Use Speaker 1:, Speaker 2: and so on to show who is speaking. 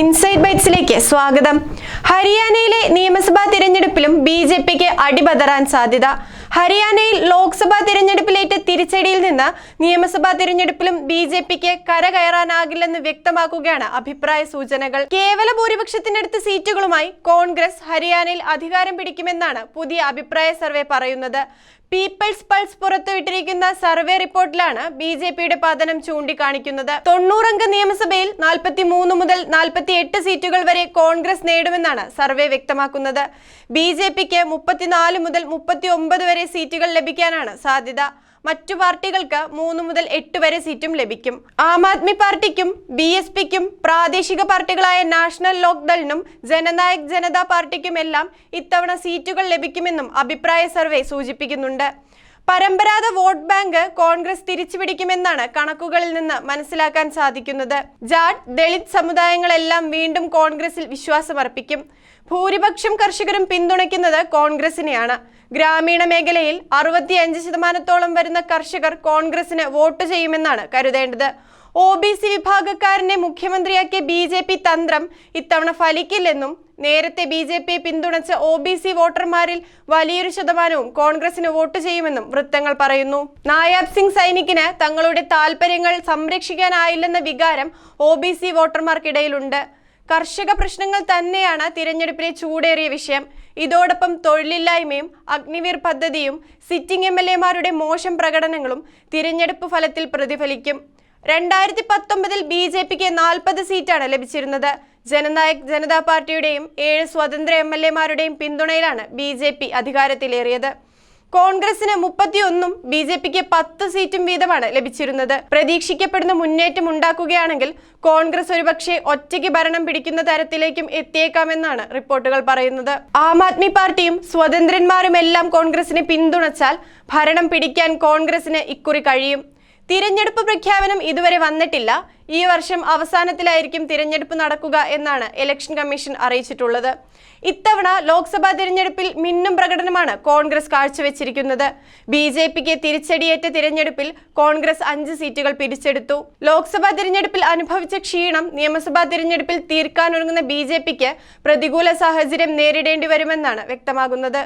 Speaker 1: Inside ബൈറ്റ്സിലേക്ക് സ്വാഗതം. ഹരിയാനയിലെ നിയമസഭാ തിരഞ്ഞെടുപ്പിലും ബി ജെ പിക്ക് അടിപതറാൻ സാധ്യത. ഹരിയാനയിൽ ലോക്സഭാ തിരഞ്ഞെടുപ്പിലേറ്റ തിരിച്ചടിയിൽ നിന്ന് നിയമസഭാ തിരഞ്ഞെടുപ്പിലും ബി ജെ പിക്ക് കരകയറാനാകില്ലെന്ന് വ്യക്തമാക്കുകയാണ് അഭിപ്രായ സൂചനകൾ. കേവല ഭൂരിപക്ഷത്തിനടുത്ത് സീറ്റുകളുമായി കോൺഗ്രസ് ഹരിയാനയിൽ അധികാരം പിടിക്കുമെന്നാണ് പുതിയ അഭിപ്രായ സർവേ പറയുന്നത്. പീപ്പിൾസ് പൾസ് പുറത്തുവിട്ടിരിക്കുന്ന സർവേ റിപ്പോർട്ടിലാണ് ബി ജെ പിയുടെ പതനം ചൂണ്ടിക്കാണിക്കുന്നത്. തൊണ്ണൂറംഗ നിയമസഭയിൽ നാൽപ്പത്തി മൂന്ന് മുതൽ നാൽപ്പത്തി എട്ട് സീറ്റുകൾ വരെ കോൺഗ്രസ് നേടുമെന്നാണ് സർവേ വ്യക്തമാക്കുന്നത്. ബി ജെ പിക്ക് മുപ്പത്തിനാല് മുതൽ മുപ്പത്തി ഒമ്പത് വരെ സീറ്റുകൾ ലഭിക്കാനാണ് സാധ്യത. മറ്റു പാർട്ടികൾക്ക് മൂന്ന് മുതൽ എട്ട് വരെ സീറ്റും ലഭിക്കും. ആം ആദ്മി പാർട്ടിക്കും ബി എസ് പിക്കും പ്രാദേശിക പാർട്ടികളായ നാഷണൽ ലോക്ദളിനും ജനനായക് ജനതാ പാർട്ടിക്കുമെല്ലാം ഇത്തവണ സീറ്റുകൾ ലഭിക്കുമെന്നും അഭിപ്രായ സർവേ സൂചിപ്പിക്കുന്നുണ്ട്. പരമ്പരാഗത വോട്ട് ബാങ്ക് കോൺഗ്രസ് തിരിച്ചുപിടിക്കുമെന്നാണ് കണക്കുകളിൽ നിന്ന് മനസ്സിലാക്കാൻ സാധിക്കുന്നത്. ജാട്ട് ദളിത് സമുദായങ്ങളെല്ലാം വീണ്ടും കോൺഗ്രസിൽ വിശ്വാസമർപ്പിക്കും. ഭൂരിപക്ഷം കർഷകരും പിന്തുണയ്ക്കുന്നത് കോൺഗ്രസിനെയാണ്. ഗ്രാമീണ മേഖലയിൽ അറുപത്തിയഞ്ച് ശതമാനത്തോളം വരുന്ന കർഷകർ കോൺഗ്രസിന് വോട്ട് ചെയ്യുമെന്നാണ് കരുതേണ്ടത്. ഒ ബി സി വിഭാഗക്കാരനെ മുഖ്യമന്ത്രിയാക്കിയ ബി ജെ പി തന്ത്രം ഇത്തവണ ഫലിക്കില്ലെന്നും നേരത്തെ ബി ജെ പിയെ പിന്തുണച്ച ഒ ബി സി വോട്ടർമാരിൽ വലിയൊരു ശതമാനവും കോൺഗ്രസിന് വോട്ട് ചെയ്യുമെന്നും വൃത്തങ്ങൾ പറയുന്നു. നായാബ് സിംഗ് സൈനിക്കിന് തങ്ങളുടെ താൽപര്യങ്ങൾ സംരക്ഷിക്കാനായില്ലെന്ന വികാരം ഒ ബി സി വോട്ടർമാർക്കിടയിലുണ്ട്. കർഷക പ്രശ്നങ്ങൾ തന്നെയാണ് തിരഞ്ഞെടുപ്പിലെ ചൂടേറിയ വിഷയം. ഇതോടൊപ്പം തൊഴിലില്ലായ്മയും അഗ്നിവീർ പദ്ധതിയും സിറ്റിംഗ് എം എൽ എമാരുടെ മോശം പ്രകടനങ്ങളും തിരഞ്ഞെടുപ്പ് ഫലത്തിൽ പ്രതിഫലിക്കും. രണ്ടായിരത്തി പത്തൊമ്പതിൽ ബി ജെ പിക്ക് നാൽപ്പത് സീറ്റാണ് ലഭിച്ചിരുന്നത്. ജനനായക് ജനതാ പാർട്ടിയുടെയും ഏഴ് സ്വതന്ത്ര എം എൽ എമാരുടെയും പിന്തുണയിലാണ് ബി ജെ പി അധികാരത്തിലേറിയത്. കോൺഗ്രസിന് മുപ്പത്തിയൊന്നും ബി ജെ പിക്ക് പത്ത് സീറ്റും വീതമാണ് ലഭിച്ചിരുന്നത്. പ്രതീക്ഷിക്കപ്പെടുന്ന മുന്നേറ്റം ഉണ്ടാക്കുകയാണെങ്കിൽ കോൺഗ്രസ് ഒരുപക്ഷെ ഒറ്റയ്ക്ക് ഭരണം പിടിക്കുന്ന തരത്തിലേക്കും എത്തിയേക്കാമെന്നാണ് റിപ്പോർട്ടുകൾ പറയുന്നത്. ആം ആദ്മി പാർട്ടിയും സ്വതന്ത്രന്മാരും എല്ലാം കോൺഗ്രസിനെ പിന്തുണച്ചാൽ ഭരണം പിടിക്കാൻ കോൺഗ്രസിന് ഇക്കുറി കഴിയും. തിരഞ്ഞെടുപ്പ് പ്രഖ്യാപനം ഇതുവരെ വന്നിട്ടില്ല. ഈ വർഷം അവസാനത്തിലായിരിക്കും തിരഞ്ഞെടുപ്പ് നടക്കുക എന്നാണ് ഇലക്ഷൻ കമ്മീഷൻ അറിയിച്ചിട്ടുള്ളത്. ഇത്തവണ ലോക്സഭാ തിരഞ്ഞെടുപ്പിൽ മിന്നും പ്രകടനമാണ് കോൺഗ്രസ് കാഴ്ചവെച്ചിരിക്കുന്നത്. ബി ജെ പിക്ക് തിരിച്ചടിയേറ്റ തിരഞ്ഞെടുപ്പിൽ കോൺഗ്രസ് അഞ്ച് സീറ്റുകൾ പിടിച്ചെടുത്തു ലോക്സഭാ തിരഞ്ഞെടുപ്പിൽ അനുഭവിച്ച ക്ഷീണം നിയമസഭാ തിരഞ്ഞെടുപ്പിൽ തീർക്കാനൊരുങ്ങുന്ന ബി ജെ പിക്ക് പ്രതികൂല സാഹചര്യം നേരിടേണ്ടി വരുമെന്നാണ് വ്യക്തമാകുന്നത്.